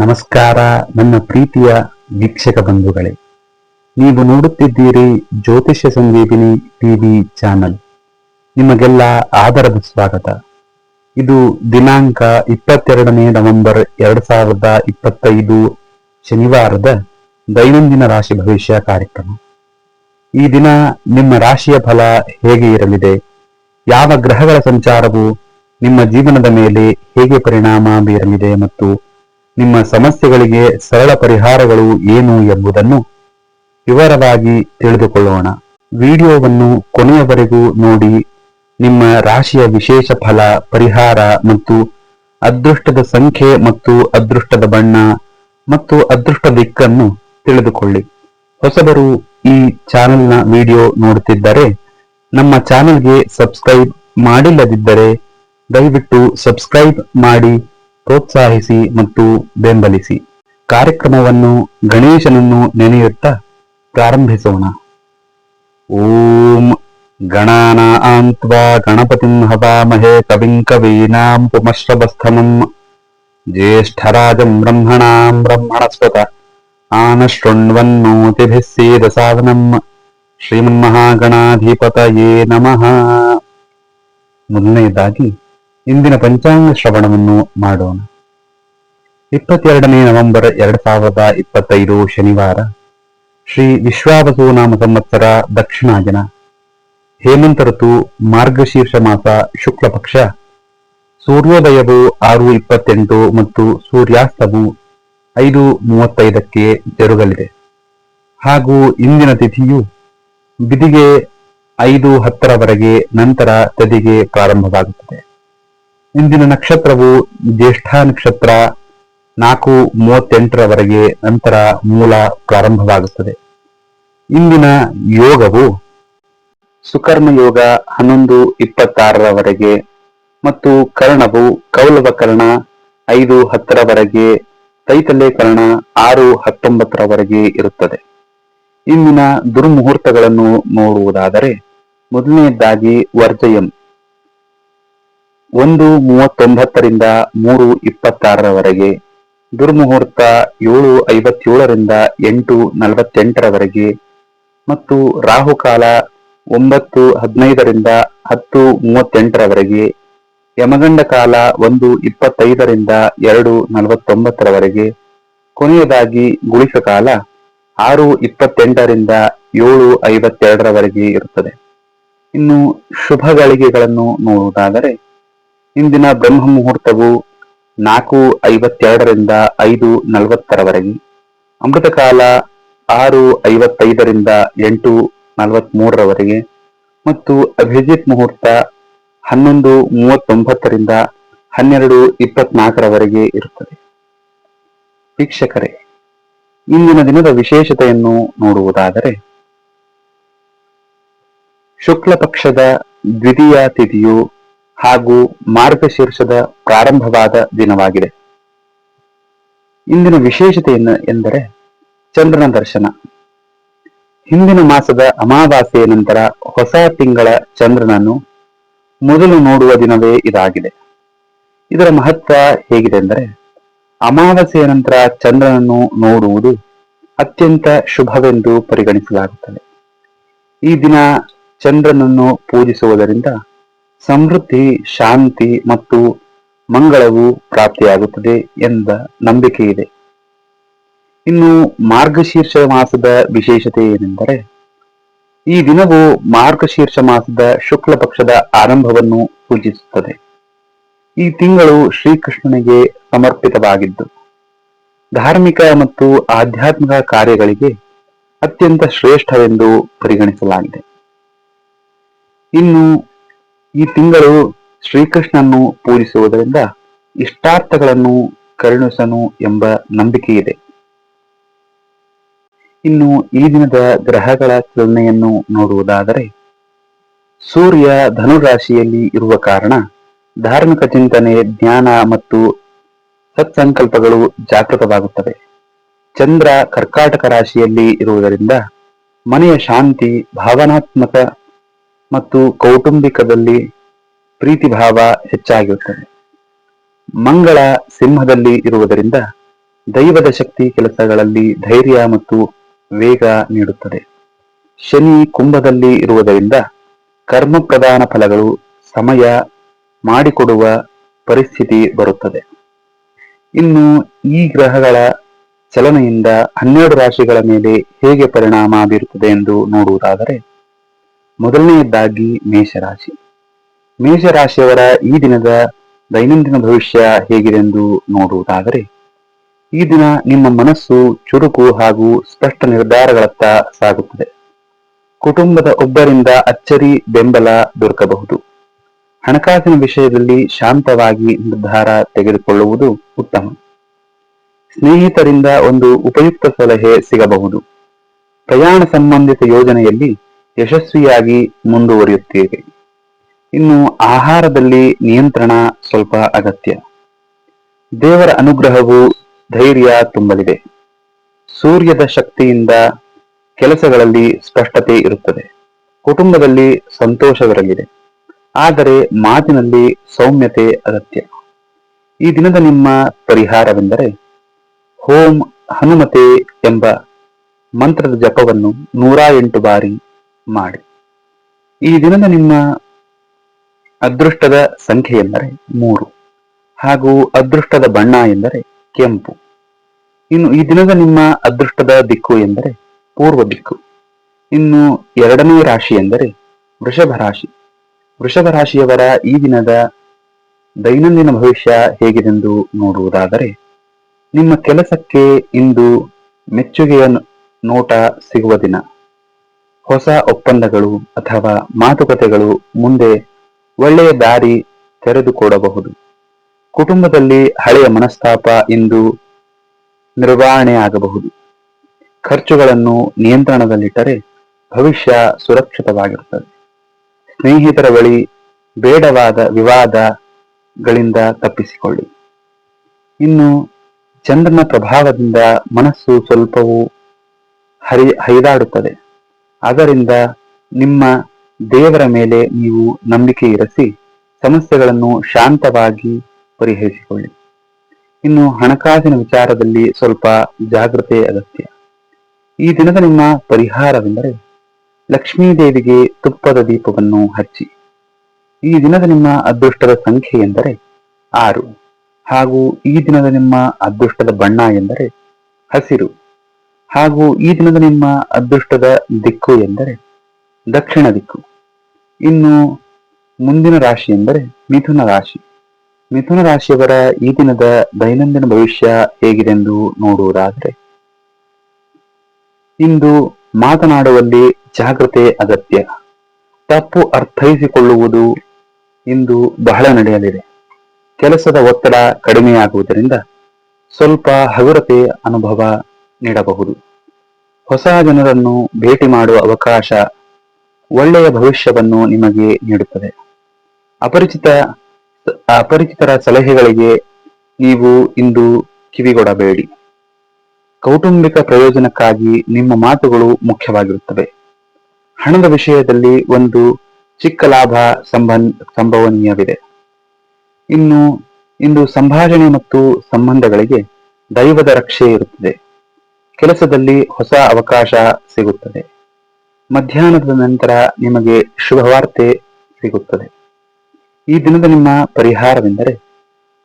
ನಮಸ್ಕಾರ ನನ್ನ ಪ್ರೀತಿಯ ವೀಕ್ಷಕ ಬಂಧುಗಳೇ. ನೀವು ನೋಡುತ್ತಿದ್ದೀರಿ ಜ್ಯೋತಿಷ್ಯ ಸಂವೇದಿನಿ ಟಿವಿ ಚಾನಲ್. ನಿಮಗೆಲ್ಲ ಆದರದ ಸ್ವಾಗತ. ಇದು ದಿನಾಂಕ ಇಪ್ಪತ್ತೆರಡನೇ ನವೆಂಬರ್ ಎರಡ್ ಸಾವಿರದ ಇಪ್ಪತ್ತೈದು ಶನಿವಾರದ ದೈನಂದಿನ ರಾಶಿ ಭವಿಷ್ಯ ಕಾರ್ಯಕ್ರಮ. ಈ ದಿನ ನಿಮ್ಮ ರಾಶಿಯ ಫಲ ಹೇಗೆ ಇರಲಿದೆ? ಯಾವ ಗ್ರಹಗಳ ಸಂಚಾರವು ನಿಮ್ಮ ಜೀವನದ ಮೇಲೆ ಹೇಗೆ ಪರಿಣಾಮ ಬೀರಲಿದೆ ಮತ್ತು ನಿಮ್ಮ ಸಮಸ್ಯೆಗಳಿಗೆ ಸರಳ ಪರಿಹಾರಗಳು ಏನು ಎಂಬುದನ್ನು ವಿವರವಾಗಿ ತಿಳಿದುಕೊಳ್ಳೋಣ. ವಿಡಿಯೋವನ್ನು ಕೊನೆಯವರೆಗೂ ನೋಡಿ. ನಿಮ್ಮ ರಾಶಿಯ ವಿಶೇಷ ಫಲ, ಪರಿಹಾರ ಮತ್ತು ಅದೃಷ್ಟದ ಸಂಖ್ಯೆ ಮತ್ತು ಅದೃಷ್ಟದ ಬಣ್ಣ ಮತ್ತು ಅದೃಷ್ಟ ದಿಕ್ಕನ್ನು ತಿಳಿದುಕೊಳ್ಳಿ. ಹೊಸಬರು ಈ ಚಾನೆಲ್ನ ವಿಡಿಯೋ ನೋಡುತ್ತಿದ್ದರೆ ನಮ್ಮ ಚಾನೆಲ್ಗೆ ಸಬ್ಸ್ಕ್ರೈಬ್ ಮಾಡಿಲ್ಲದಿದ್ದರೆ ದಯವಿಟ್ಟು ಸಬ್ಸ್ಕ್ರೈಬ್ ಮಾಡಿ. ಪ್ರೋತ್ಸಾಹಿಸಿ ಮತ್ತು ಬೆಂಬಲಿಸಿ. ಕಾರ್ಯಕ್ರಮವನ್ನು ಗಣೇಶನನ್ನು ನೆನೆಯುತ್ತಾ ಪ್ರಾರಂಭಿಸೋಣ. ಓಂ ಗಣಾನಾಂತ್ವಾ ಗಣಪತಿಂ ಹವಾಮಹೇ ಕವಿಂ ಕವೀನಾಂ ಪುಮಶ್ರವಸ್ಥಮಂ ಜ್ಯೇಷ್ಠರಾಜಂ ಬ್ರಹ್ಮಣಾಂ ಬ್ರಹ್ಮಣಸ್ವತ ಆನಶೃಣ್ವನ್ನೋತಿಭಿः ಸೇದಸಾದನಂ ಶ್ರೀಮನ್ಮಹಾಗಣಾಧಿಪತಯೇ ನಮಃ. ಮೊದಲನೆಯದಾಗಿ ಇಂದಿನ ಪಂಚಾಂಗ ಶ್ರವಣವನ್ನು ಮಾಡೋಣ. ಇಪ್ಪತ್ತೆರಡನೇ ನವೆಂಬರ್ ಎರಡ್ ಸಾವಿರದ ಇಪ್ಪತ್ತೈದು ಶನಿವಾರ. ಶ್ರೀ ವಿಶ್ವಾವಸು ನಾಮ ಸಂವತ್ಸರ ದಕ್ಷಿಣಾಯನ. ಹೇಮಂತ ಋತು ಮಾರ್ಗಶೀರ್ಷ ಮಾಸ ಶುಕ್ಲ ಪಕ್ಷ. ಸೂರ್ಯೋದಯವು ಆರು ಇಪ್ಪತ್ತೆಂಟು ಮತ್ತು ಸೂರ್ಯಾಸ್ತವು ಐದು ಮೂವತ್ತೈದಕ್ಕೆ ಜರುಗಲಿದೆ ಹಾಗೂ ಇಂದಿನ ತಿಥಿಯು ಬಿದಿಗೆ ಐದು ಹತ್ತರವರೆಗೆ ನಂತರ ತದಿಗೆ ಪ್ರಾರಂಭವಾಗುತ್ತದೆ. ಇಂದಿನ ನಕ್ಷತ್ರವು ಜ್ಯೇಷ್ಠ ನಕ್ಷತ್ರ ನಾಲ್ಕು ಮೂವತ್ತೆಂಟರವರೆಗೆ ನಂತರ ಮೂಲ ಪ್ರಾರಂಭವಾಗುತ್ತದೆ. ಇಂದಿನ ಯೋಗವು ಸುಕರ್ಮ ಯೋಗ ಹನ್ನೊಂದು ಇಪ್ಪತ್ತಾರರವರೆಗೆ ಮತ್ತು ಕರ್ಣವು ಕೌಲವ ಕರ್ಣ ಐದು ಹತ್ತರವರೆಗೆ ಕರ್ಣ ಆರು ಹತ್ತೊಂಬತ್ತರವರೆಗೆ ಇರುತ್ತದೆ. ಇಂದಿನ ದುರ್ಮುಹೂರ್ತಗಳನ್ನು ನೋಡುವುದಾದರೆ, ಮೊದಲನೆಯದಾಗಿ ವರ್ಜಯಂ. ಒಂದು ಮೂವತ್ತೊಂಬತ್ತರಿಂದ ಮೂರು ಇಪ್ಪತ್ತಾರರವರೆಗೆ, ದುರ್ಮುಹೂರ್ತ ಏಳು ಐವತ್ತೇಳರಿಂದ ಎಂಟು ನಲವತ್ತೆಂಟರವರೆಗೆ ಮತ್ತು ರಾಹುಕಾಲ ಒಂಬತ್ತು ಹದಿನೈದರಿಂದ ಹತ್ತು ಮೂವತ್ತೆಂಟರವರೆಗೆ, ಯಮಗಂಡ ಕಾಲ ಒಂದು ಇಪ್ಪತ್ತೈದರಿಂದ ಎರಡು ನಲವತ್ತೊಂಬತ್ತರವರೆಗೆ, ಕೊನೆಯದಾಗಿ ಗುಳಿಸ ಕಾಲ ಆರು ಇಪ್ಪತ್ತೆಂಟರಿಂದ ಏಳು ಐವತ್ತೆರಡರವರೆಗೆ ಇರುತ್ತದೆ. ಇನ್ನು ಶುಭ ಗಳಿಗೆಗಳನ್ನು ನೋಡುವುದಾದರೆ ಇಂದಿನ ಬ್ರಹ್ಮ ಮುಹೂರ್ತವು ನಾಲ್ಕು ಐವತ್ತೆರಡರಿಂದ ಐದು ನಲವತ್ತರವರೆಗೆ. ಅಮೃತ ಕಾಲ ಆರು ಐವತ್ತೈದರಿಂದ ಎಂಟು ನಲವತ್ಮೂರರವರೆಗೆ ಮತ್ತು ಅಭಿಜಿತ್ ಮುಹೂರ್ತ ಹನ್ನೊಂದು ಮೂವತ್ತೊಂಬತ್ತರಿಂದ ಹನ್ನೆರಡು ಇಪ್ಪತ್ನಾಲ್ಕರವರೆಗೆ ಇರುತ್ತದೆ. ವೀಕ್ಷಕರೇ, ಇಂದಿನ ದಿನದ ವಿಶೇಷತೆಯನ್ನು ನೋಡುವುದಾದರೆ ಶುಕ್ಲ ಪಕ್ಷದ ದ್ವಿತೀಯ ತಿಥಿಯು ಹಾಗೂ ಮಾರ್ಗಶೀರ್ಷದ ಪ್ರಾರಂಭವಾದ ದಿನವಾಗಿದೆ. ಇಂದಿನ ವಿಶೇಷತೆಯನ್ನು ಎಂದರೆ ಚಂದ್ರನ ದರ್ಶನ. ಹಿಂದಿನ ಮಾಸದ ಅಮಾವಾಸ್ಯೆಯ ನಂತರ ಹೊಸ ತಿಂಗಳ ಚಂದ್ರನನ್ನು ಮೊದಲು ನೋಡುವ ದಿನವೇ ಇದಾಗಿದೆ. ಇದರ ಮಹತ್ವ ಹೇಗಿದೆ ಎಂದರೆ ಅಮಾವಾಸ್ಯೆಯ ನಂತರ ಚಂದ್ರನನ್ನು ನೋಡುವುದು ಅತ್ಯಂತ ಶುಭವೆಂದು ಪರಿಗಣಿಸಲಾಗುತ್ತದೆ. ಈ ದಿನ ಚಂದ್ರನನ್ನು ಪೂಜಿಸುವುದರಿಂದ ಸಮೃದ್ಧಿ, ಶಾಂತಿ ಮತ್ತು ಮಂಗಳವು ಪ್ರಾಪ್ತಿಯಾಗುತ್ತದೆ ಎಂಬ ನಂಬಿಕೆ ಇದೆ ಇನ್ನು ಮಾರ್ಗಶೀರ್ಷ ಮಾಸದ ವಿಶೇಷತೆ ಏನೆಂದರೆ, ಈ ದಿನವು ಮಾರ್ಗಶೀರ್ಷ ಮಾಸದ ಶುಕ್ಲ ಪಕ್ಷದ ಆರಂಭವನ್ನು ಸೂಚಿಸುತ್ತದೆ ಈ ತಿಂಗಳು ಶ್ರೀಕೃಷ್ಣನಿಗೆ ಸಮರ್ಪಿತವಾಗಿದ್ದು, ಧಾರ್ಮಿಕ ಮತ್ತು ಆಧ್ಯಾತ್ಮಿಕ ಕಾರ್ಯಗಳಿಗೆ ಅತ್ಯಂತ ಶ್ರೇಷ್ಠವೆಂದು ಪರಿಗಣಿಸಲಾಗಿದೆ. ಇನ್ನು ಈ ತಿಂಗಳು ಶ್ರೀಕೃಷ್ಣನನ್ನು ಪೂಜಿಸುವುದರಿಂದ ಇಷ್ಟಾರ್ಥಗಳನ್ನು ಕರುಣಿಸನು ಎಂಬ ನಂಬಿಕೆ ಇದೆ. ಇನ್ನು ಈ ದಿನದ ಗ್ರಹಗಳ ಚಲನೆಯನ್ನು ನೋಡುವುದಾದರೆ, ಸೂರ್ಯ ಧನುರಾಶಿಯಲ್ಲಿ ಇರುವ ಕಾರಣ ಧಾರ್ಮಿಕ ಚಿಂತನೆ, ಜ್ಞಾನ ಮತ್ತು ಸತ್ಸಂಕಲ್ಪಗಳು ಜಾಗೃತವಾಗುತ್ತವೆ. ಚಂದ್ರ ಕರ್ಕಾಟಕ ರಾಶಿಯಲ್ಲಿ ಇರುವುದರಿಂದ ಮನೆಯ ಶಾಂತಿ, ಭಾವನಾತ್ಮಕ ಮತ್ತು ಕೌಟುಂಬಿಕದಲ್ಲಿ ಪ್ರೀತಿ ಭಾವ ಹೆಚ್ಚಾಗಿರುತ್ತದೆ. ಮಂಗಳ ಸಿಂಹದಲ್ಲಿ ಇರುವುದರಿಂದ ದೈವದ ಶಕ್ತಿ ಕೆಲಸಗಳಲ್ಲಿ ಧೈರ್ಯ ಮತ್ತು ವೇಗ ನೀಡುತ್ತದೆ. ಶನಿ ಕುಂಭದಲ್ಲಿ ಇರುವುದರಿಂದ ಕರ್ಮ ಪ್ರಧಾನ ಫಲಗಳು ಸಮಯ ಮಾಡಿಕೊಡುವ ಪರಿಸ್ಥಿತಿ ಬರುತ್ತದೆ. ಇನ್ನು ಈ ಗ್ರಹಗಳ ಚಲನೆಯಿಂದ ಹನ್ನೆರಡು ರಾಶಿಗಳ ಮೇಲೆ ಹೇಗೆ ಪರಿಣಾಮ ಬೀರುತ್ತದೆ ಎಂದು ನೋಡುವುದಾದರೆ ಮೊದಲನೆಯದಾಗಿ ಮೇಷರಾಶಿ. ಮೇಷರಾಶಿಯವರ ಈ ದಿನದ ದೈನಂದಿನ ಭವಿಷ್ಯ ಹೇಗಿದೆ ಎಂದು ನೋಡುವುದಾದರೆ, ಈ ದಿನ ನಿಮ್ಮ ಮನಸ್ಸು ಚುರುಕು ಹಾಗೂ ಸ್ಪಷ್ಟ ನಿರ್ಧಾರಗಳತ್ತ ಸಾಗುತ್ತದೆ. ಕುಟುಂಬದ ಒಬ್ಬರಿಂದ ಅಚ್ಚರಿ, ಬೆಂಬಲ ದೊರಕಬಹುದು. ಹಣಕಾಸಿನ ವಿಷಯದಲ್ಲಿ ಶಾಂತವಾಗಿ ನಿರ್ಧಾರ ತೆಗೆದುಕೊಳ್ಳುವುದು ಉತ್ತಮ. ಸ್ನೇಹಿತರಿಂದ ಒಂದು ಉಪಯುಕ್ತ ಸಲಹೆ ಸಿಗಬಹುದು. ಪ್ರಯಾಣ ಸಂಬಂಧಿತ ಯೋಜನೆಯಲ್ಲಿ ಯಶಸ್ವಿಯಾಗಿ ಮುಂದುವರಿಯುತ್ತೀರಿ. ಇನ್ನು ಆಹಾರದಲ್ಲಿ ನಿಯಂತ್ರಣ ಸ್ವಲ್ಪ ಅಗತ್ಯ. ದೇವರ ಅನುಗ್ರಹವು ಧೈರ್ಯ ತುಂಬಲಿದೆ. ಸೂರ್ಯದ ಶಕ್ತಿಯಿಂದ ಕೆಲಸಗಳಲ್ಲಿ ಸ್ಪಷ್ಟತೆ ಇರುತ್ತದೆ. ಕುಟುಂಬದಲ್ಲಿ ಸಂತೋಷವಿರಲಿದೆ. ಆದರೆ ಮಾತಿನಲ್ಲಿ ಸೌಮ್ಯತೆ ಅಗತ್ಯ. ಈ ದಿನದ ನಿಮ್ಮ ಪರಿಹಾರವೆಂದರೆ ಹೋಂ ಹನುಮತೆ ಎಂಬ ಮಂತ್ರದ ಜಪವನ್ನು ನೂರ ಎಂಟು ಬಾರಿ ಮಾಡಿ. ಈ ದಿನದ ನಿಮ್ಮ ಅದೃಷ್ಟದ ಸಂಖ್ಯೆ ಎಂದರೆ ಮೂರು. ಹಾಗೂ ಅದೃಷ್ಟದ ಬಣ್ಣ ಎಂದರೆ ಕೆಂಪು. ಇನ್ನು ಈ ದಿನದ ನಿಮ್ಮ ಅದೃಷ್ಟದ ದಿಕ್ಕು ಎಂದರೆ ಪೂರ್ವ ದಿಕ್ಕು. ಇನ್ನು ಎರಡನೇ ರಾಶಿ ಎಂದರೆ ವೃಷಭ ರಾಶಿ. ವೃಷಭ ರಾಶಿಯವರ ಈ ದಿನದ ದೈನಂದಿನ ಭವಿಷ್ಯ ಹೇಗಿದೆಂದು ನೋಡುವುದಾದರೆ, ನಿಮ್ಮ ಕೆಲಸಕ್ಕೆ ಇಂದು ಮೆಚ್ಚುಗೆಯ ನೋಟ ಸಿಗುವ ದಿನ. ಹೊಸ ಒಪ್ಪಂದಗಳು ಅಥವಾ ಮಾತುಕತೆಗಳು ಮುಂದೆ ಒಳ್ಳೆಯ ದಾರಿ ತೆರೆದುಕೊಡಬಹುದು. ಕುಟುಂಬದಲ್ಲಿ ಹಳೆಯ ಮನಸ್ತಾಪ ಇಂದು ನಿರ್ವಹಣೆಯಾಗಬಹುದು ಖರ್ಚುಗಳನ್ನು ನಿಯಂತ್ರಣದಲ್ಲಿಟ್ಟರೆ ಭವಿಷ್ಯ ಸುರಕ್ಷಿತವಾಗಿರುತ್ತದೆ. ಸ್ನೇಹಿತರ ಬಳಿ ಬೇಡವಾದ ವಿವಾದಗಳಿಂದ ತಪ್ಪಿಸಿಕೊಳ್ಳಿ. ಇನ್ನು ಚಂದ್ರನ ಪ್ರಭಾವದಿಂದ ಮನಸ್ಸು ಸ್ವಲ್ಪವೂ ಹರಿ ಹೈದಾಡುತ್ತದೆ ಅದರಿಂದ ನಿಮ್ಮ ದೇವರ ಮೇಲೆ ನೀವು ನಂಬಿಕೆ ಇರಿಸಿ ಸಮಸ್ಯೆಗಳನ್ನು ಶಾಂತವಾಗಿ ಪರಿಹರಿಸಿಕೊಳ್ಳಿ. ಇನ್ನು ಹಣಕಾಸಿನ ವಿಚಾರದಲ್ಲಿ ಸ್ವಲ್ಪ ಜಾಗೃತೆ ಅಗತ್ಯ. ಈ ದಿನದ ನಿಮ್ಮ ಪರಿಹಾರವೆಂದರೆ ಲಕ್ಷ್ಮೀದೇವಿಗೆ ತುಪ್ಪದ ದೀಪವನ್ನು ಹಚ್ಚಿ. ಈ ದಿನದ ನಿಮ್ಮ ಅದೃಷ್ಟದ ಸಂಖ್ಯೆ ಎಂದರೆ ಆರು. ಹಾಗೂ ಈ ದಿನದ ನಿಮ್ಮ ಅದೃಷ್ಟದ ಬಣ್ಣ ಎಂದರೆ ಹಸಿರು. ಹಾಗೂ ಈ ದಿನದ ನಿಮ್ಮ ಅದೃಷ್ಟದ ದಿಕ್ಕು ಎಂದರೆ ದಕ್ಷಿಣ ದಿಕ್ಕು. ಇನ್ನು ಮುಂದಿನ ರಾಶಿ ಎಂದರೆ ಮಿಥುನ ರಾಶಿ. ಮಿಥುನ ರಾಶಿಯವರ ಈ ದಿನದ ದೈನಂದಿನ ಭವಿಷ್ಯ ಹೇಗಿದೆಂದು ನೋಡುವುದಾದರೆ, ಇಂದು ಮಾತನಾಡುವಲ್ಲಿ ಜಾಗ್ರತೆ ಅಗತ್ಯ. ತಪ್ಪು ಅರ್ಥೈಸಿಕೊಳ್ಳುವುದು ಇಂದು ಬಹಳ ನಡೆಯಲಿದೆ. ಕೆಲಸದ ಒತ್ತಡ ಕಡಿಮೆಯಾಗುವುದರಿಂದ ಸ್ವಲ್ಪ ಹಗುರತೆ ಅನುಭವ ನೀಡಬಹುದು. ಹೊಸ ಜನರನ್ನು ಭೇಟಿ ಮಾಡುವ ಅವಕಾಶ ಒಳ್ಳೆಯ ಭವಿಷ್ಯವನ್ನು ನಿಮಗೆ ನೀಡುತ್ತದೆ. ಅಪರಿಚಿತ ಅಪರಿಚಿತರ ಸಲಹೆಗಳಿಗೆ ನೀವು ಇಂದು ಕಿವಿಗೊಡಬೇಡಿ. ಕೌಟುಂಬಿಕ ಪ್ರಯೋಜನಕ್ಕಾಗಿ ನಿಮ್ಮ ಮಾತುಗಳು ಮುಖ್ಯವಾಗಿರುತ್ತವೆ. ಹಣದ ವಿಷಯದಲ್ಲಿ ಒಂದು ಚಿಕ್ಕ ಲಾಭ ಸಂಬಂಧ ಸಂಭವನೀಯವಿದೆ. ಇನ್ನು, ಇಂದು ಸಂಭಾಷಣೆ ಮತ್ತು ಸಂಬಂಧಗಳಿಗೆ ದೈವದ ರಕ್ಷೆ ಇರುತ್ತದೆ. ಕೆಲಸದಲ್ಲಿ ಹೊಸ ಅವಕಾಶ ಸಿಗುತ್ತದೆ. ಮಧ್ಯಾಹ್ನದ ನಂತರ ನಿಮಗೆ ಶುಭವಾರ್ತೆ ಸಿಗುತ್ತದೆ. ಈ ದಿನದ ನಿಮ್ಮ ಪರಿಹಾರವೆಂದರೆ,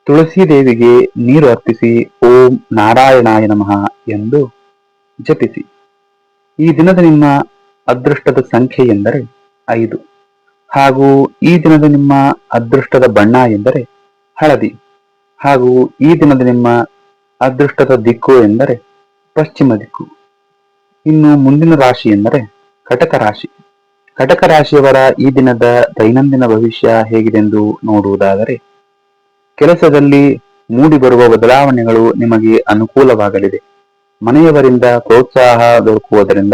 ತುಳಸಿ ದೇವಿಗೆ ನೀರು ಅರ್ಪಿಸಿ ಓಂ ನಾರಾಯಣಾಯ ನಮಃ ಎಂದು ಜಪಿಸಿ. ಈ ದಿನದ ನಿಮ್ಮ ಅದೃಷ್ಟದ ಸಂಖ್ಯೆ ಎಂದರೆ ಐದು. ಹಾಗೂ ಈ ದಿನದ ನಿಮ್ಮ ಅದೃಷ್ಟದ ಬಣ್ಣ ಎಂದರೆ ಹಳದಿ. ಹಾಗೂ ಈ ದಿನದ ನಿಮ್ಮ ಅದೃಷ್ಟದ ದಿಕ್ಕು ಎಂದರೆ ಪಶ್ಚಿಮ ದಿಕ್ಕು. ಇನ್ನು ಮುಂದಿನ ರಾಶಿ ಎಂದರೆ ಕಟಕ ರಾಶಿ. ಕಟಕ ರಾಶಿಯವರ ಈ ದಿನದ ದೈನಂದಿನ ಭವಿಷ್ಯ ಹೇಗಿದೆಂದು ನೋಡುವುದಾದರೆ, ಕೆಲಸದಲ್ಲಿ ಮೂಡಿಬರುವ ಬದಲಾವಣೆಗಳು ನಿಮಗೆ ಅನುಕೂಲವಾಗಲಿದೆ. ಮನೆಯವರಿಂದ ಪ್ರೋತ್ಸಾಹ ದೊರಕುವುದರಿಂದ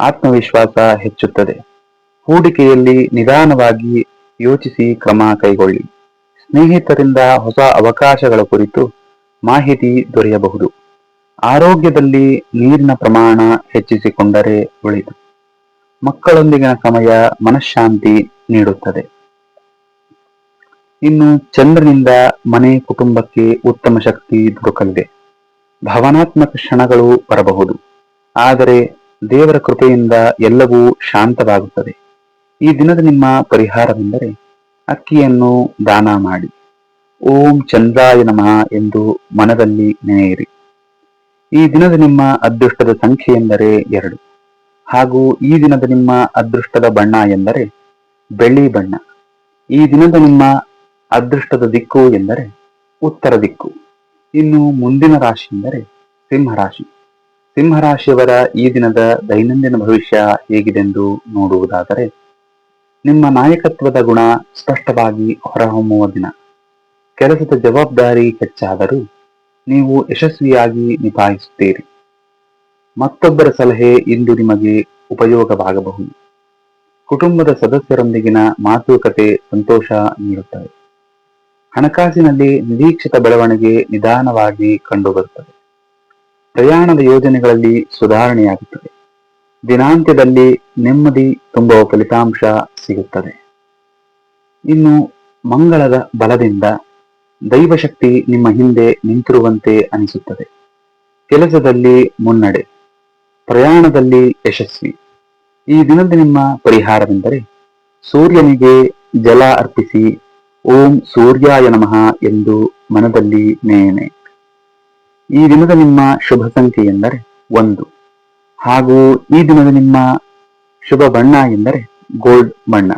ಆತ್ಮವಿಶ್ವಾಸ ಹೆಚ್ಚುತ್ತದೆ. ಹೂಡಿಕೆಯಲ್ಲಿ ನಿಧಾನವಾಗಿ ಯೋಚಿಸಿ ಕ್ರಮ ಕೈಗೊಳ್ಳಿ. ಸ್ನೇಹಿತರಿಂದ ಹೊಸ ಅವಕಾಶಗಳ ಕುರಿತು ಮಾಹಿತಿ ದೊರೆಯಬಹುದು. ಆರೋಗ್ಯದಲ್ಲಿ ನೀರಿನ ಪ್ರಮಾಣ ಹೆಚ್ಚಿಸಿಕೊಂಡರೆ ಒಳಿತು. ಮಕ್ಕಳೊಂದಿಗಿನ ಸಮಯ ಮನಃಶಾಂತಿ ನೀಡುತ್ತದೆ. ಇನ್ನು ಚಂದ್ರನಿಂದ ಮನೆ ಕುಟುಂಬಕ್ಕೆ ಉತ್ತಮ ಶಕ್ತಿ ದೊರಕಲಿದೆ. ಭಾವನಾತ್ಮಕ ಕ್ಷಣಗಳು ಬರಬಹುದು. ಆದರೆ ದೇವರ ಕೃಪೆಯಿಂದ ಎಲ್ಲವೂ ಶಾಂತವಾಗುತ್ತದೆ. ಈ ದಿನದ ನಿಮ್ಮ ಪರಿಹಾರವೆಂದರೆ ಅಕ್ಕಿಯನ್ನು ದಾನ ಮಾಡಿ. ಓಂ ಚಂದ್ರಾಯ ನಮಃ ಎಂದು ಮನದಲ್ಲಿ ನೆನೆಯಿರಿ. ಈ ದಿನದ ನಿಮ್ಮ ಅದೃಷ್ಟದ ಸಂಖ್ಯೆ ಎಂದರೆ ಎರಡು. ಹಾಗೂ ಈ ದಿನದ ನಿಮ್ಮ ಅದೃಷ್ಟದ ಬಣ್ಣ ಎಂದರೆ ಬೆಳ್ಳಿ ಬಣ್ಣ. ಈ ದಿನದ ನಿಮ್ಮ ಅದೃಷ್ಟದ ದಿಕ್ಕು ಎಂದರೆ ಉತ್ತರ ದಿಕ್ಕು. ಇನ್ನು ಮುಂದಿನ ರಾಶಿ ಎಂದರೆ ಸಿಂಹರಾಶಿ ಸಿಂಹರಾಶಿಯವರ ಈ ದಿನದ ದೈನಂದಿನ ಭವಿಷ್ಯ ಹೇಗಿದೆಂದು ನೋಡುವುದಾದರೆ, ನಿಮ್ಮ ನಾಯಕತ್ವದ ಗುಣ ಸ್ಪಷ್ಟವಾಗಿ ಹೊರಹೊಮ್ಮುವ ದಿನ. ಕೆಲಸದ ಜವಾಬ್ದಾರಿ ಹೆಚ್ಚಾದರೂ ನೀವು ಯಶಸ್ವಿಯಾಗಿ ನಿಭಾಯಿಸುತ್ತೀರಿ. ಮತ್ತೊಬ್ಬರ ಸಲಹೆ ಇಂದು ನಿಮಗೆ ಉಪಯೋಗವಾಗಬಹುದು. ಕುಟುಂಬದ ಸದಸ್ಯರೊಂದಿಗಿನ ಮಾತುಕತೆ ಸಂತೋಷ ನೀಡುತ್ತದೆ. ಹಣಕಾಸಿನಲ್ಲಿ ನಿರೀಕ್ಷಿತ ಬೆಳವಣಿಗೆ ನಿಧಾನವಾಗಿ ಕಂಡುಬರುತ್ತದೆ. ಪ್ರಯಾಣದ ಯೋಜನೆಗಳಲ್ಲಿ ಸುಧಾರಣೆಯಾಗುತ್ತದೆ. ದಿನಾಂತ್ಯದಲ್ಲಿ ನೆಮ್ಮದಿ ತುಂಬುವ ಫಲಿತಾಂಶ ಸಿಗುತ್ತದೆ. ಇನ್ನು ಮಂಗಳದ ಬಲದಿಂದ ದೈವಶಕ್ತಿ ನಿಮ್ಮ ಹಿಂದೆ ನಿಂತಿರುವಂತೆ ಅನಿಸುತ್ತದೆ. ಕೆಲಸದಲ್ಲಿ ಮುನ್ನಡೆ, ಪ್ರಯಾಣದಲ್ಲಿ ಯಶಸ್ವಿ. ಈ ದಿನದ ನಿಮ್ಮ ಪರಿಹಾರವೆಂದರೆ ಸೂರ್ಯನಿಗೆ ಜಲ ಅರ್ಪಿಸಿ, ಓಂ ಸೂರ್ಯಾಯ ನಮಃ ಎಂದು ಮನದಲ್ಲಿ ನೇನೆ ಈ ದಿನದ ನಿಮ್ಮ ಶುಭ ಸಂಖ್ಯೆ ಎಂದರೆ ಒಂದು. ಹಾಗೂ ಈ ದಿನದ ನಿಮ್ಮ ಶುಭ ಬಣ್ಣ ಎಂದರೆ ಗೋಲ್ಡ್ ಬಣ್ಣ.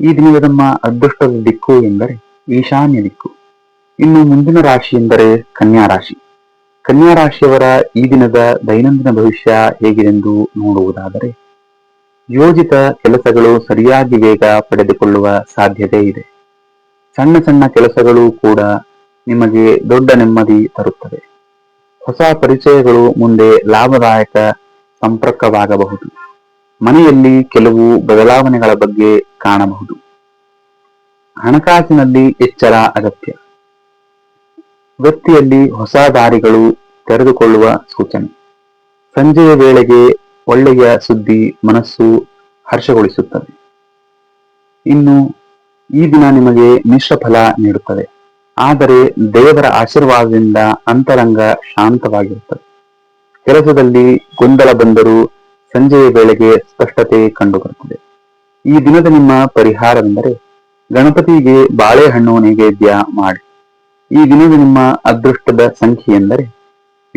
ಈ ದಿನದ ನಮ್ಮ ಅದೃಷ್ಟದ ದಿಕ್ಕು ಎಂದರೆ ಈಶಾನ್ಯ ದಿಕ್ಕು. ಇನ್ನು ಮುಂದಿನ ರಾಶಿ ಎಂದರೆ ಕನ್ಯಾ ರಾಶಿ. ಕನ್ಯಾ ರಾಶಿಯವರ ಈ ದಿನದ ದೈನಂದಿನ ಭವಿಷ್ಯ ಹೇಗಿದೆಂದು ನೋಡುವುದಾದರೆ, ಯೋಜಿತ ಕೆಲಸಗಳು ಸರಿಯಾಗಿ ವೇಗ ಪಡೆದುಕೊಳ್ಳುವ ಸಾಧ್ಯತೆ ಇದೆ. ಸಣ್ಣ ಸಣ್ಣ ಕೆಲಸಗಳು ಕೂಡ ನಿಮಗೆ ದೊಡ್ಡ ನೆಮ್ಮದಿ ತರುತ್ತದೆ ಹೊಸ ಪರಿಚಯಗಳು ಮುಂದೆ ಲಾಭದಾಯಕ ಸಂಪರ್ಕವಾಗಬಹುದು. ಮನೆಯಲ್ಲಿ ಕೆಲವು ಬದಲಾವಣೆಗಳ ಬಗ್ಗೆ ಕಾಣಬಹುದು. ಹಣಕಾಸಿನಲ್ಲಿ ಎಚ್ಚರ ಅಗತ್ಯ. ವೃತ್ತಿಯಲ್ಲಿ ಹೊಸ ದಾರಿಗಳು ತೆರೆದುಕೊಳ್ಳುವ ಸೂಚನೆ. ಸಂಜೆಯ ವೇಳೆಗೆ ಒಳ್ಳೆಯ ಸುದ್ದಿ, ಮನಸ್ಸು ಹರ್ಷಗೊಳಿಸುತ್ತದೆ. ಇನ್ನು ಈ ದಿನ ನಿಮಗೆ ಮಿಶ್ರ ಫಲ ನೀಡುತ್ತದೆ. ಆದರೆ ದೇವರ ಆಶೀರ್ವಾದದಿಂದ ಅಂತರಂಗ ಶಾಂತವಾಗಿರುತ್ತದೆ. ಕೆಲಸದಲ್ಲಿ ಗೊಂದಲ ಬಂದರೂ ಸಂಜೆಯ ವೇಳೆಗೆ ಸ್ಪಷ್ಟತೆ ಕಂಡುಬರುತ್ತದೆ. ಈ ದಿನದ ನಿಮ್ಮ ಪರಿಹಾರವೆಂದರೆ ಗಣಪತಿಗೆ ಬಾಳೆಹಣ್ಣು ನೈವೇದ್ಯ ಮಾಡಿ. ಈ ದಿನದ ನಿಮ್ಮ ಅದೃಷ್ಟದ ಸಂಖ್ಯೆ ಎಂದರೆ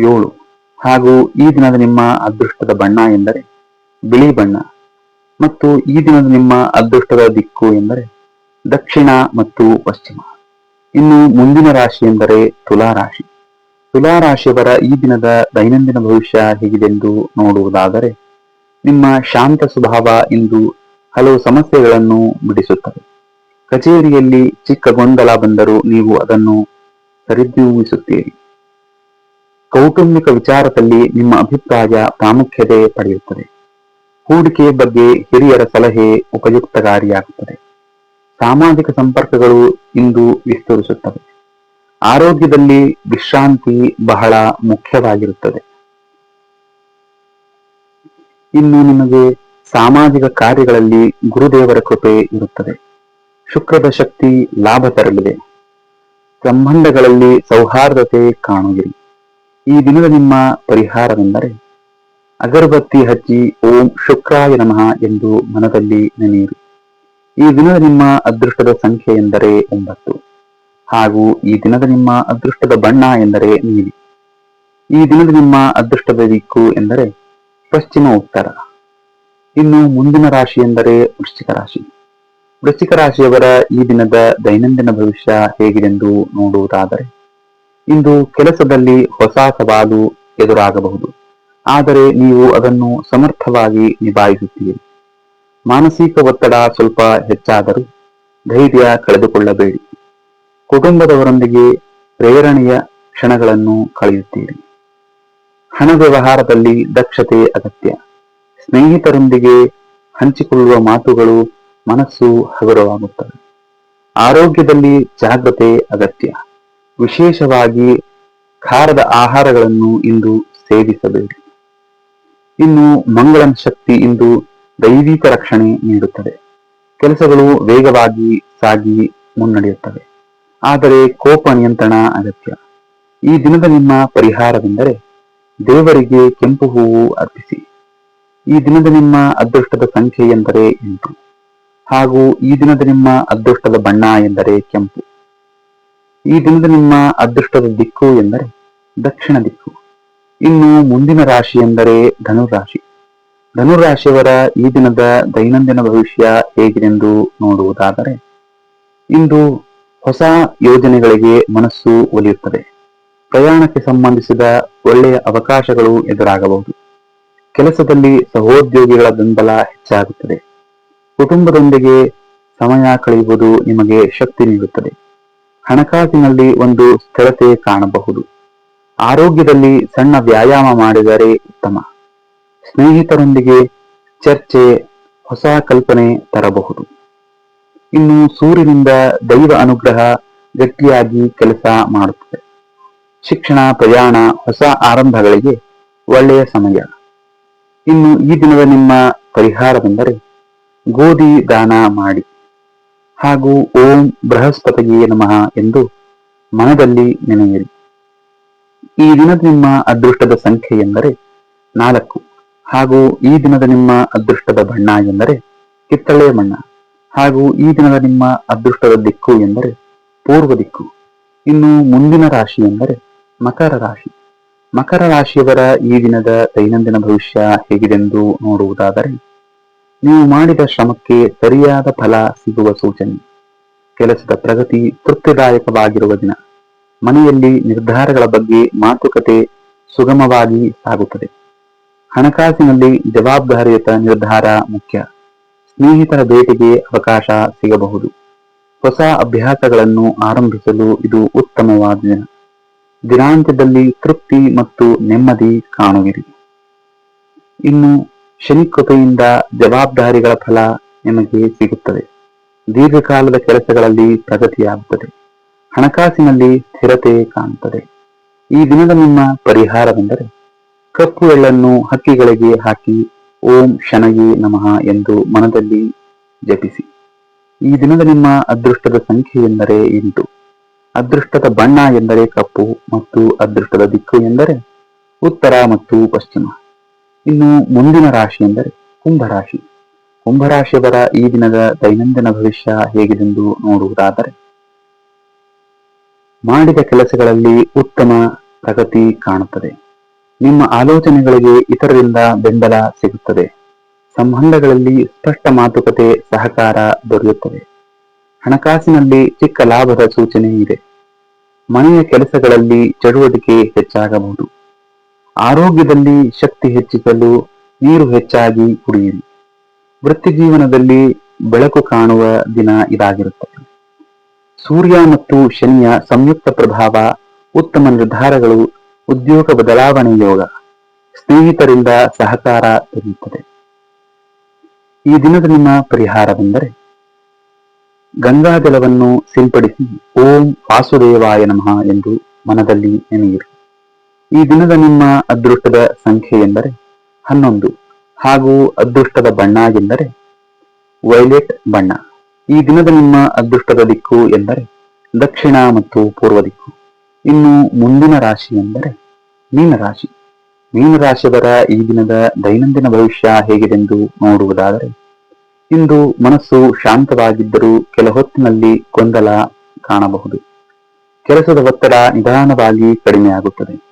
ಏಳು. ಹಾಗೂ ಈ ದಿನದ ನಿಮ್ಮ ಅದೃಷ್ಟದ ಬಣ್ಣ ಎಂದರೆ ಬಿಳಿ ಬಣ್ಣ. ಮತ್ತು ಈ ದಿನದ ನಿಮ್ಮ ಅದೃಷ್ಟದ ದಿಕ್ಕು ಎಂದರೆ ದಕ್ಷಿಣ ಮತ್ತು ಪಶ್ಚಿಮ. ಇನ್ನು ಮುಂದಿನ ರಾಶಿ ಎಂದರೆ ತುಲಾ ರಾಶಿ. ತುಲಾ ರಾಶಿಯವರ ಈ ದಿನದ ದೈನಂದಿನ ಭವಿಷ್ಯ ಹೇಗಿದೆಂದು ನೋಡುವುದಾದರೆ ನಿಮ್ಮ ಶಾಂತ ಸ್ವಭಾವ ಇಂದು ಹಲವು ಸಮಸ್ಯೆಗಳನ್ನು ಬಿಡಿಸುತ್ತದೆ. ಕಚೇರಿಯಲ್ಲಿ ಚಿಕ್ಕ ಗೊಂದಲ ಬಂದರೂ ನೀವು ಅದನ್ನು ಸರಿದೂಗಿಸುತ್ತೀರಿ. ಕೌಟುಂಬಿಕ ವಿಚಾರದಲ್ಲಿ ನಿಮ್ಮ ಅಭಿಪ್ರಾಯ ಪ್ರಾಮುಖ್ಯತೆ ಪಡೆಯುತ್ತದೆ. ಹೂಡಿಕೆ ಬಗ್ಗೆ ಹಿರಿಯರ ಸಲಹೆ ಉಪಯುಕ್ತಕಾರಿಯಾಗುತ್ತದೆ ಸಾಮಾಜಿಕ ಸಂಪರ್ಕಗಳು ಇಂದು ವಿಸ್ತರಿಸುತ್ತವೆ. ಆರೋಗ್ಯದಲ್ಲಿ ವಿಶ್ರಾಂತಿ ಬಹಳ ಮುಖ್ಯವಾಗಿರುತ್ತದೆ. ಇನ್ನು ನಿಮಗೆ ಸಾಮಾಜಿಕ ಕಾರ್ಯಗಳಲ್ಲಿ ಗುರುದೇವರ ಕೃಪೆ ಇರುತ್ತದೆ. ಶುಕ್ರದ ಶಕ್ತಿ ಲಾಭ ತರಲಿದೆ. ಸಂಬಂಧಗಳಲ್ಲಿ ಸೌಹಾರ್ದತೆ ಕಾಣುವಿರಿ. ಈ ದಿನದ ನಿಮ್ಮ ಪರಿಹಾರವೆಂದರೆ ಅಗರಬತ್ತಿ ಹಚ್ಚಿ ಓಂ ಶುಕ್ರಾಯ ನಮಃ ಎಂದು ಮನದಲ್ಲಿ ನೆನೆಯಿರಿ. ಈ ದಿನದ ನಿಮ್ಮ ಅದೃಷ್ಟದ ಸಂಖ್ಯೆ ಎಂದರೆ ಒಂಬತ್ತು. ಹಾಗೂ ಈ ದಿನದ ನಿಮ್ಮ ಅದೃಷ್ಟದ ಬಣ್ಣ ಎಂದರೆ ನೀಲಿ. ಈ ದಿನದ ನಿಮ್ಮ ಅದೃಷ್ಟದ ದಿಕ್ಕು ಎಂದರೆ ಪಶ್ಚಿಮ ಉತ್ತರ. ಇನ್ನು ಮುಂದಿನ ರಾಶಿ ಎಂದರೆ ವೃಶ್ಚಿಕ ರಾಶಿ. ವೃಶ್ಚಿಕ ರಾಶಿಯವರ ಈ ದಿನದ ದೈನಂದಿನ ಭವಿಷ್ಯ ಹೇಗಿದೆಂದು ನೋಡುವುದಾದರೆ, ಇಂದು ಕೆಲಸದಲ್ಲಿ ಹೊಸ ಸವಾಲು ಎದುರಾಗಬಹುದು. ಆದರೆ ನೀವು ಅದನ್ನು ಸಮರ್ಥವಾಗಿ ನಿಭಾಯಿಸುತ್ತೀರಿ. ಮಾನಸಿಕ ಒತ್ತಡ ಸ್ವಲ್ಪ ಹೆಚ್ಚಾದರೂ ಧೈರ್ಯ ಕಳೆದುಕೊಳ್ಳಬೇಡಿ. ಕುಟುಂಬದವರೊಂದಿಗೆ ಪ್ರೇರಣೆಯ ಕ್ಷಣಗಳನ್ನು ಕಳೆಯುತ್ತೀರಿ. ಹಣ ವ್ಯವಹಾರದಲ್ಲಿ ದಕ್ಷತೆ ಅಗತ್ಯ. ಸ್ನೇಹಿತರೊಂದಿಗೆ ಹಂಚಿಕೊಳ್ಳುವ ಮಾತುಗಳು ಮನಸ್ಸು ಹಗುರವಾಗುತ್ತದೆ. ಆರೋಗ್ಯದಲ್ಲಿ ಜಾಗ್ರತೆ ಅಗತ್ಯ. ವಿಶೇಷವಾಗಿ ಖಾರದ ಆಹಾರಗಳನ್ನು ಇಂದು ಸೇವಿಸಬೇಡಿ. ಇನ್ನು ಮಂಗಳನ ಶಕ್ತಿ ಇಂದು ದೈವಿಕ ರಕ್ಷಣೆ ನೀಡುತ್ತದೆ. ಕೆಲಸಗಳು ವೇಗವಾಗಿ ಸಾಗಿ ಮುನ್ನಡೆಯುತ್ತವೆ. ಆದರೆ ಕೋಪ ನಿಯಂತ್ರಣ ಅಗತ್ಯ. ಈ ದಿನದ ನಿಮ್ಮ ಪರಿಹಾರವೆಂದರೆ ದೇವರಿಗೆ ಕೆಂಪು ಹೂವು ಅರ್ಪಿಸಿ. ಈ ದಿನದ ನಿಮ್ಮ ಅದೃಷ್ಟದ ಸಂಖ್ಯೆ ಎಂದರೆ ಎಂಟು. ಹಾಗೂ ಈ ದಿನದ ನಿಮ್ಮ ಅದೃಷ್ಟದ ಬಣ್ಣ ಎಂದರೆ ಕೆಂಪು. ಈ ದಿನದ ನಿಮ್ಮ ಅದೃಷ್ಟದ ದಿಕ್ಕು ಎಂದರೆ ದಕ್ಷಿಣ ದಿಕ್ಕು. ಇನ್ನು ಮುಂದಿನ ರಾಶಿ ಎಂದರೆ ಧನುರಾಶಿ ಧನುರಾಶಿಯವರ ಈ ದಿನದ ದೈನಂದಿನ ಭವಿಷ್ಯ ಹೇಗಿದೆಂದು ನೋಡುವುದಾದರೆ, ಇಂದು ಹೊಸ ಯೋಜನೆಗಳಿಗೆ ಮನಸ್ಸು ಒಲಿಯುತ್ತದೆ. ಪ್ರಯಾಣಕ್ಕೆ ಸಂಬಂಧಿಸಿದ ಒಳ್ಳೆಯ ಅವಕಾಶಗಳು ಎದುರಾಗಬಹುದು. ಕೆಲಸದಲ್ಲಿ ಸಹೋದ್ಯೋಗಿಗಳ ಬೆಂಬಲ ಹೆಚ್ಚಾಗುತ್ತದೆ. ಕುಟುಂಬದೊಂದಿಗೆ ಸಮಯ ಕಳೆಯುವುದು ನಿಮಗೆ ಶಕ್ತಿ ನೀಡುತ್ತದೆ. ಹಣಕಾಸಿನಲ್ಲಿ ಒಂದು ಸ್ಥಿರತೆ ಕಾಣಬಹುದು. ಆರೋಗ್ಯದಲ್ಲಿ ಸಣ್ಣ ವ್ಯಾಯಾಮ ಮಾಡಿದರೆ ಉತ್ತಮ. ಸ್ನೇಹಿತರೊಂದಿಗೆ ಚರ್ಚೆ, ಹೊಸ ಕಲ್ಪನೆ ತರಬಹುದು. ಇನ್ನು ಸೂರ್ಯನಿಂದ ದೈವ ಅನುಗ್ರಹ ಗಟ್ಟಿಯಾಗಿ ಕೆಲಸ ಮಾಡುತ್ತದೆ. ಶಿಕ್ಷಣ, ಪ್ರಯಾಣ, ಹೊಸ ಆರಂಭಗಳಿಗೆ ಒಳ್ಳೆಯ ಸಮಯ. ಇನ್ನು ಈ ದಿನದ ನಿಮ್ಮ ಪರಿಹಾರವೆಂದರೆ ಗೋಧಿ ದಾನ ಮಾಡಿ ಹಾಗೂ ಓಂ ಬೃಹಸ್ಪತಿಗೆ ನಮಃ ಎಂದು ಮನದಲ್ಲಿ ನೆನೆಯಿರಿ. ಈ ದಿನದ ನಿಮ್ಮ ಅದೃಷ್ಟದ ಸಂಖ್ಯೆ ಎಂದರೆ ನಾಲ್ಕು ಹಾಗೂ ಈ ದಿನದ ನಿಮ್ಮ ಅದೃಷ್ಟದ ಬಣ್ಣ ಎಂದರೆ ಕಿತ್ತಳೆ ಬಣ್ಣ ಹಾಗೂ ಈ ದಿನದ ನಿಮ್ಮ ಅದೃಷ್ಟದ ದಿಕ್ಕು ಎಂದರೆ ಪೂರ್ವ ದಿಕ್ಕು. ಇನ್ನು ಮುಂದಿನ ರಾಶಿ ಎಂದರೆ ಮಕರ ರಾಶಿ. ಮಕರ ರಾಶಿಯವರ ಈ ದಿನದ ದೈನಂದಿನ ಭವಿಷ್ಯ ಹೇಗಿದೆಂದು ನೋಡುವುದಾದರೆ ನೀವು ಮಾಡಿದ ಶ್ರಮಕ್ಕೆ ಸರಿಯಾದ ಫಲ ಸಿಗುವ ಸೂಚನೆ. ಕೆಲಸದ ಪ್ರಗತಿ ತೃಪ್ತಿದಾಯಕವಾಗಿರುವ ದಿನ. ಮನೆಯಲ್ಲಿ ನಿರ್ಧಾರಗಳ ಬಗ್ಗೆ ಮಾತುಕತೆ ಸುಗಮವಾಗಿ ಸಾಗುತ್ತದೆ. ಹಣಕಾಸಿನಲ್ಲಿ ಜವಾಬ್ದಾರಿಯುತ ನಿರ್ಧಾರ ಮುಖ್ಯ. ಸ್ನೇಹಿತರ ಭೇಟಿಗೆ ಅವಕಾಶ ಸಿಗಬಹುದು. ಹೊಸ ಅಭ್ಯಾಸಗಳನ್ನು ಆರಂಭಿಸಲು ಇದು ಉತ್ತಮವಾದ ದಿನ. ದಿನಾಂತ್ಯದಲ್ಲಿ ತೃಪ್ತಿ ಮತ್ತು ನೆಮ್ಮದಿ ಕಾಣುವಿರಿ. ಇನ್ನು ಶನಿ ಕೃಪೆಯಿಂದ ಜವಾಬ್ದಾರಿಗಳ ಫಲ ನಿಮಗೆ ಸಿಗುತ್ತದೆ. ದೀರ್ಘಕಾಲದ ಕೆಲಸಗಳಲ್ಲಿ ಪ್ರಗತಿಯಾಗುತ್ತದೆ. ಹಣಕಾಸಿನಲ್ಲಿ ಸ್ಥಿರತೆ ಕಾಣುತ್ತದೆ. ಈ ದಿನದ ನಿಮ್ಮ ಪರಿಹಾರವೆಂದರೆ ಕಪ್ಪು ಎಳ್ಳನ್ನು ಹಕ್ಕಿಗಳಿಗೆ ಹಾಕಿ ಓಂ ಶನಗಿ ನಮಃ ಎಂದು ಮನದಲ್ಲಿ ಜಪಿಸಿ. ಈ ದಿನದ ನಿಮ್ಮ ಅದೃಷ್ಟದ ಸಂಖ್ಯೆ ಎಂದರೆ ಎಂಟು. ಅದೃಷ್ಟದ ಬಣ್ಣ ಎಂದರೆ ಕಪ್ಪು ಮತ್ತು ಅದೃಷ್ಟದ ದಿಕ್ಕು ಎಂದರೆ ಉತ್ತರ ಮತ್ತು ಪಶ್ಚಿಮ. ಇನ್ನು ಮುಂದಿನ ರಾಶಿ ಎಂದರೆ ಕುಂಭರಾಶಿ ಕುಂಭರಾಶಿಯವರ ಈ ದಿನದ ದೈನಂದಿನ ಭವಿಷ್ಯ ಹೇಗಿದೆಂದು ನೋಡುವುದಾದರೆ, ಮಾಡಿದ ಕೆಲಸಗಳಲ್ಲಿ ಉತ್ತಮ ಪ್ರಗತಿ ಕಾಣುತ್ತದೆ. ನಿಮ್ಮ ಆಲೋಚನೆಗಳಿಗೆ ಇತರರಿಂದ ಬೆಂಬಲ ಸಿಗುತ್ತದೆ. ಸಂಬಂಧಗಳಲ್ಲಿ ಸ್ಪಷ್ಟ ಮಾತುಕತೆ, ಸಹಕಾರ ದೊರೆಯುತ್ತದೆ. ಹಣಕಾಸಿನಲ್ಲಿ ಚಿಕ್ಕ ಲಾಭದ ಸೂಚನೆ ಇದೆ. ಮನೆಯ ಕೆಲಸಗಳಲ್ಲಿ ಚಟುವಟಿಕೆ ಹೆಚ್ಚಾಗಬಹುದು. ಆರೋಗ್ಯದಲ್ಲಿ ಶಕ್ತಿ ಹೆಚ್ಚಿಸಲು ನೀರು ಹೆಚ್ಚಾಗಿ ಕುಡಿಯಿರಿ. ವೃತ್ತಿ ಜೀವನದಲ್ಲಿ ಬೆಳಕು ಕಾಣುವ ದಿನ ಇದಾಗಿರುತ್ತದೆ ಸೂರ್ಯ ಮತ್ತು ಶನಿಯ ಸಂಯುಕ್ತ ಪ್ರಭಾವ, ಉತ್ತಮ ನಿರ್ಧಾರಗಳು, ಉದ್ಯೋಗ ಬದಲಾವಣೆ ಯೋಗ, ಸ್ನೇಹಿತರಿಂದ ಸಹಕಾರ ದೊರೆಯುತ್ತದೆ. ಈ ದಿನದ ನಿಮ್ಮ ಪರಿಹಾರವೆಂದರೆ, ಗಂಗಾಜಲವನ್ನು ಸಿಂಪಡಿಸಿ ಓಂ ವಾಸುದೇವಾಯ ನಮಃ ಎಂದು ಮನದಲ್ಲಿ ನೆನೆಯಿರಿ. ಈ ದಿನದ ನಿಮ್ಮ ಅದೃಷ್ಟದ ಸಂಖ್ಯೆ ಎಂದರೆ ಹನ್ನೊಂದು. ಹಾಗೂ ಅದೃಷ್ಟದ ಬಣ್ಣ ಎಂದರೆ ವೈಲೆಟ್ ಬಣ್ಣ. ಈ ದಿನದ ನಿಮ್ಮ ಅದೃಷ್ಟದ ದಿಕ್ಕು ಎಂದರೆ ದಕ್ಷಿಣ ಮತ್ತು ಪೂರ್ವ ದಿಕ್ಕು. ಇನ್ನು ಮುಂದಿನ ರಾಶಿ ಎಂದರೆ ಮೀನರಾಶಿ. ಮೀನರಾಶಿಯವರ ಈ ದಿನದ ದೈನಂದಿನ ಭವಿಷ್ಯ ಹೇಗಿದೆಂದು ನೋಡುವುದಾದರೆ, ಇಂದು ಮನಸ್ಸು ಶಾಂತವಾಗಿದ್ದರೂ ಕೆಲ ಹೊತ್ತಿನಲ್ಲಿ ಗೊಂದಲ ಕಾಣಬಹುದು. ಕೆಲಸದ ಒತ್ತಡ ನಿಧಾನವಾಗಿ ಕಡಿಮೆಯಾಗುತ್ತದೆ.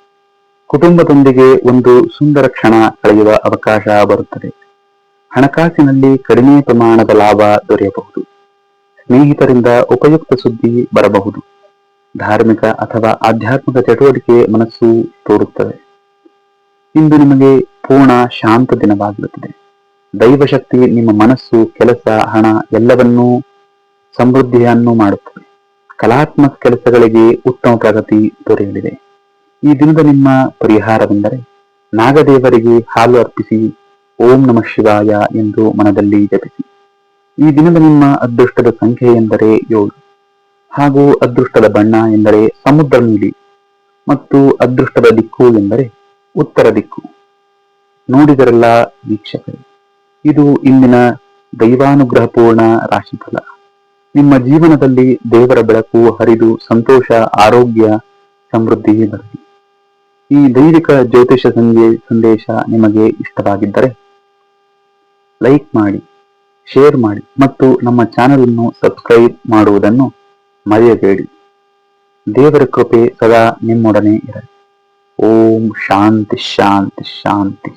ಕುಟುಂಬದೊಂದಿಗೆ ಒಂದು ಸುಂದರ ಕ್ಷಣ ಕಳೆಯುವ ಅವಕಾಶ ಬರುತ್ತದೆ. ಹಣಕಾಸಿನಲ್ಲಿ ಕಡಿಮೆ ಪ್ರಮಾಣದ ಲಾಭ ದೊರೆಯಬಹುದು. ಸ್ನೇಹಿತರಿಂದ ಉಪಯುಕ್ತ ಸುದ್ದಿ ಬರಬಹುದು. ಧಾರ್ಮಿಕ ಅಥವಾ ಆಧ್ಯಾತ್ಮಿಕ ಚಟುವಟಿಕೆ ಮನಸ್ಸು ತೋರುತ್ತದೆ. ಇಂದು ನಿಮಗೆ ಪೂರ್ಣ ಶಾಂತ ದಿನವಾಗಿರುತ್ತದೆ ದೈವಶಕ್ತಿ ನಿಮ್ಮ ಮನಸ್ಸು, ಕೆಲಸ, ಹಣ ಎಲ್ಲವನ್ನೂ ಸಮೃದ್ಧಿಯನ್ನು ಮಾಡುತ್ತದೆ. ಕಲಾತ್ಮಕ ಕೆಲಸಗಳಿಗೆ ಉತ್ತಮ ಪ್ರಗತಿ ದೊರೆಯಲಿದೆ. ಈ ದಿನದ ನಿಮ್ಮ ಪರಿಹಾರವೆಂದರೆ ನಾಗದೇವರಿಗೆ ಹಾಲು ಅರ್ಪಿಸಿ ಓಂ ನಮಃ ಶಿವಾಯ ಎಂದು ಮನದಲ್ಲಿ ಜಪಿಸಿ. ಈ ದಿನದ ನಿಮ್ಮ ಅದೃಷ್ಟದ ಸಂಖ್ಯೆ ಎಂದರೆ ಏಳು. ಹಾಗೂ ಅದೃಷ್ಟದ ಬಣ್ಣ ಎಂದರೆ ಸಮುದ್ರ ನೀಲಿ. ಮತ್ತು ಅದೃಷ್ಟದ ದಿಕ್ಕು ಎಂದರೆ ಉತ್ತರ ದಿಕ್ಕು. ನೋಡಿದರೆಲ್ಲ ವೀಕ್ಷಕರೇ, ಇದು ಇಂದಿನ ದೈವಾನುಗ್ರಹಪೂರ್ಣ ರಾಶಿಫಲ. ನಿಮ್ಮ ಜೀವನದಲ್ಲಿ ದೇವರ ಬೆಳಕು ಹರಿದು ಸಂತೋಷ, ಆರೋಗ್ಯ, ಸಮೃದ್ಧಿ ಬರಲಿ. ಈ ದೈವಿಕ ಜ್ಯೋತಿಷ ಸಂಜೆ, ಸಂದೇಶ ನಿಮಗೆ ಇಷ್ಟವಾಗಿದ್ದರೆ ಲೈಕ್ ಮಾಡಿ, ಶೇರ್ ಮಾಡಿ ಮತ್ತು ನಮ್ಮ ಚಾನೆಲ್ ಅನ್ನು ಸಬ್ಸ್ಕ್ರೈಬ್ ಮಾಡುವುದನ್ನು ಮರೆಯಬೇಡಿ. ದೇವರ ಕೃಪೆ ಸದಾ ನಿಮ್ಮೊಡನೆ ಇರಲಿ. ಓಂ ಶಾಂತಿ ಶಾಂತಿ ಶಾಂತಿ.